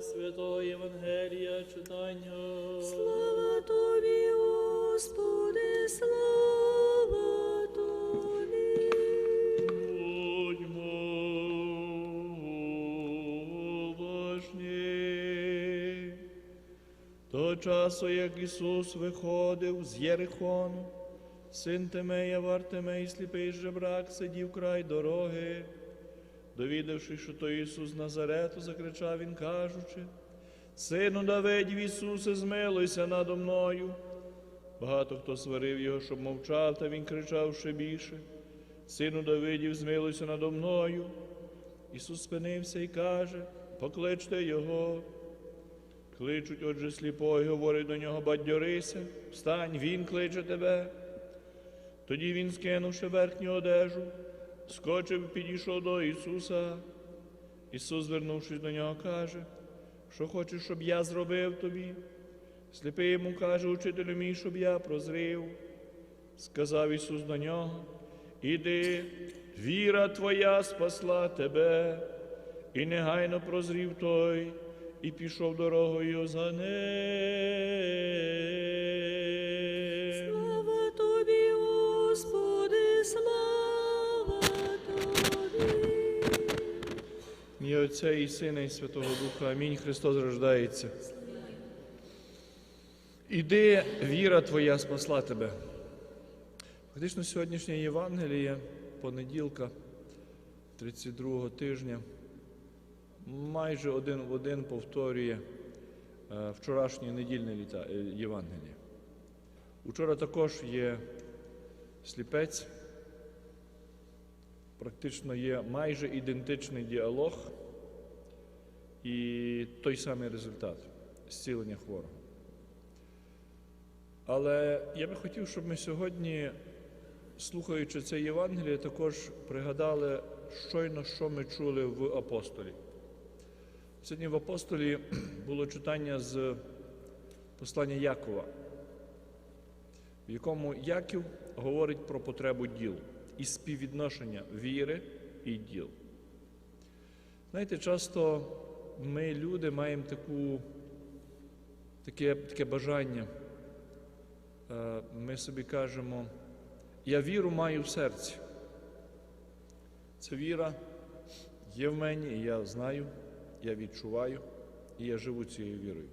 Святого Євангелія читання. Слава тобі, Господи, слава тобі. Будьмо уважні. Того часу, як Ісус виходив з Єрихону, син Тимея Вартимей, сліпий жебрак, сидів край дороги. Довідавши, що то Ісус Назарету, закричав він, кажучи, Сину Давидів, Ісусе, змилуйся надо мною. Багато хто сварив його, щоб мовчав, та він кричав ще більше. Сину Давидів, змилуйся надо мною. Ісус спинився і каже, покличте його. Кличуть, отже, сліпой, говорить до нього, бадьорися, встань, він кличе тебе. Тоді він, скинувши верхню одежу, скочив підійшов до Ісуса. Ісус, звернувшись до нього, каже, що хочеш, щоб я зробив тобі? Сліпий йому каже, учителю мій, щоб я прозрів. Сказав Ісус до нього, іди, віра твоя спасла тебе, і негайно прозрів той, і пішов дорогою за ним. І Отця і Сина, і Святого Духа. Амінь. Христос рождається. Іди, віра твоя спасла тебе. Фактично, сьогоднішнє Євангеліє, понеділка, 32 тижня, майже один в один повторює е, вчорашнє недільне літа- е, Євангеліє. Учора також є сліпець, практично є майже ідентичний діалог і той самий результат зцілення хворого. Але я би хотів, щоб ми сьогодні, слухаючи це Євангеліє, також пригадали щойно, що ми чули в апостолі. Сьогодні в апостолі було читання з послання Якова, в якому Яків говорить про потребу діл і співвідношення віри і діл. Знаєте, часто ми, люди, маємо таку, таке, таке бажання. Е, Ми собі кажемо, я віру маю в серці. Ця віра є в мені, і я знаю, я відчуваю, і я живу цією вірою.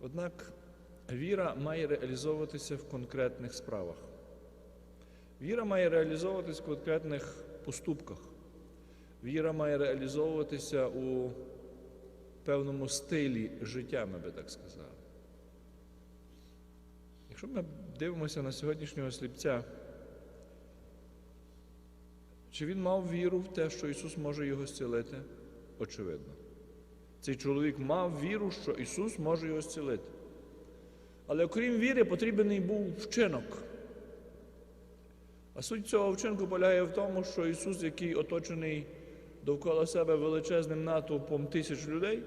Однак віра має реалізовуватися в конкретних справах. Віра має реалізовуватися в конкретних поступках. Віра має реалізовуватися у певному стилі життя, ми би так сказали. Якщо ми дивимося на сьогоднішнього сліпця, чи він мав віру в те, що Ісус може його зцілити? Очевидно. Цей чоловік мав віру, що Ісус може його зцілити. Але окрім віри, потрібен був вчинок. А суть цього вчинку полягає в тому, що Ісус, який оточений довкола себе величезним натовпом тисяч людей,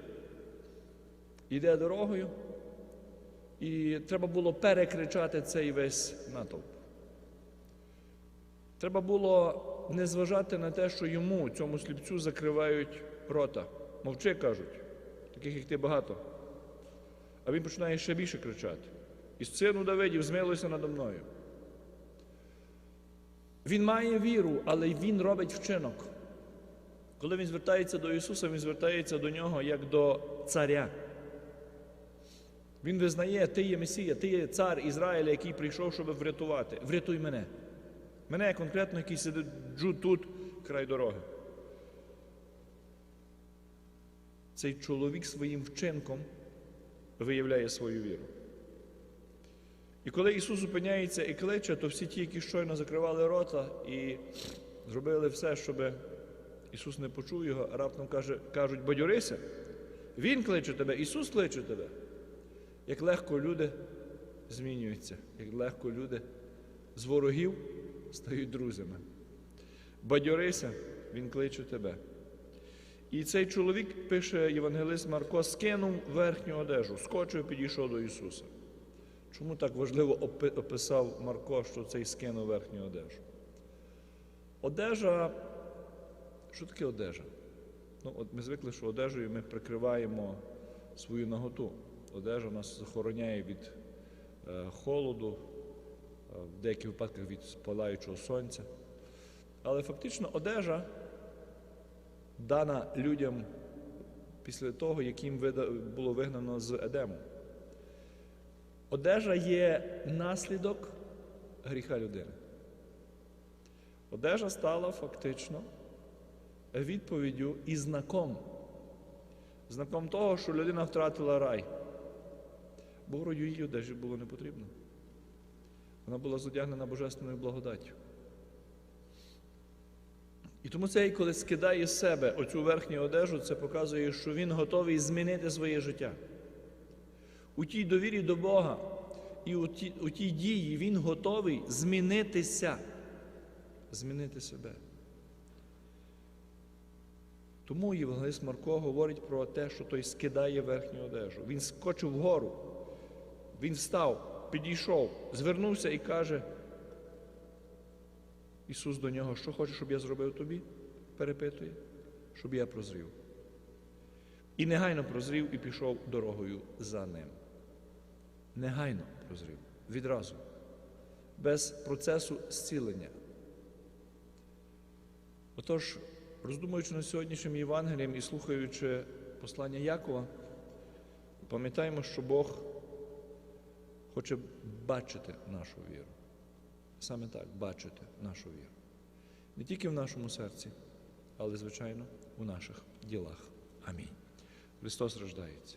йде дорогою, і треба було перекричати цей весь натовп. Треба було не зважати на те, що йому, цьому сліпцю, закривають рота. Мовчи, кажуть, таких як ти багато. А він починає ще більше кричати. І сину Давидів, змилуйся надо мною. Він має віру, але він робить вчинок. Коли він звертається до Ісуса, він звертається до нього як до царя. Він визнає, ти є Месія, ти є цар Ізраїля, який прийшов, щоб врятувати. Врятуй мене. Мене конкретно, який сиджу тут, край дороги. Цей чоловік своїм вчинком виявляє свою віру. І коли Ісус зупиняється і кличе, то всі ті, які щойно закривали рота і зробили все, щоб Ісус не почув його, раптом каже, кажуть, бадьорися, Він кличе тебе, Ісус кличе тебе. Як легко люди змінюються, як легко люди з ворогів стають друзями. Бадьорися, Він кличе тебе. І цей чоловік, пише Євангелист Марко, скинув верхню одежу, скочив, підійшов до Ісуса. Чому так важливо описав Марко, що цей скинув верхню одежу? Одежа, що таке одежа? Ну, от ми звикли, що одежею ми прикриваємо свою наготу. Одежа нас захороняє від е, холоду, е, в деяких випадках від спалаючого сонця. Але фактично одежа дана людям після того, як їм було вигнано з Едему. Одежа є наслідок гріха людини. Одежа стала фактично відповіддю і знаком. Знаком того, що людина втратила рай. Бо її одежі було не потрібно. Вона була зодягнена божественною благодаттю. І тому цей, коли скидає з себе оцю верхню одежу, це показує, що він готовий змінити своє життя. У тій довірі до Бога і у тій, у тій дії він готовий змінитися, змінити себе. Тому Євангелист Марко говорить про те, що той скидає верхню одежу. Він скочив вгору, він встав, підійшов, звернувся і каже, Ісус до нього, що хочеш, щоб я зробив тобі? Перепитує, щоб я прозрів. І негайно прозрів і пішов дорогою за ним. Негайно прозрів. Відразу. Без процесу зцілення. Отож, роздумуючи над сьогоднішнім Євангелієм і слухаючи послання Якова, пам'ятаємо, що Бог хоче бачити нашу віру. Саме так, бачити нашу віру. Не тільки в нашому серці, але, звичайно, у наших ділах. Амінь. Христос рождається.